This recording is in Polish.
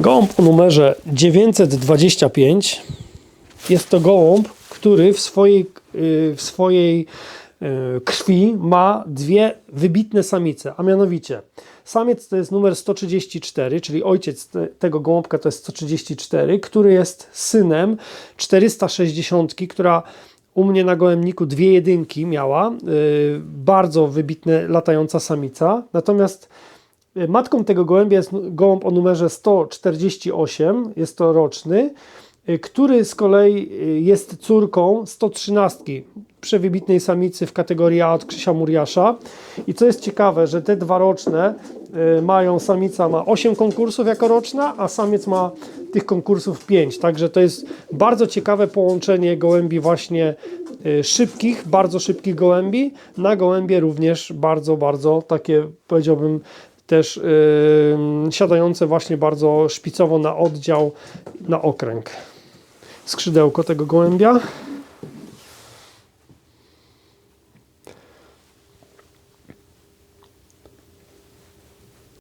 Gołąb o numerze 925 jest to gołąb, który w swojej, y, w swojej y, krwi ma dwie wybitne samice, a mianowicie samiec to jest numer 134, czyli ojciec te, tego gołąbka to jest 134, który jest synem 460, która u mnie na gołębniku dwie jedynki miała, y, bardzo wybitna latająca samica, natomiast Matką tego gołębia jest gołąb o numerze 148, jest to roczny, y, który z kolei y, jest córką 113, przewybitnej samicy w kategorii A od Krzysia Muriasza. I co jest ciekawe, że te dwa roczne y, mają, samica ma 8 konkursów jako roczna, a samiec ma tych konkursów 5. Także to jest bardzo ciekawe połączenie gołębi właśnie y, szybkich, bardzo szybkich gołębi, na gołębie również bardzo, bardzo takie powiedziałbym też yy, siadające właśnie bardzo szpicowo na oddział, na okręg. Skrzydełko tego gołębia.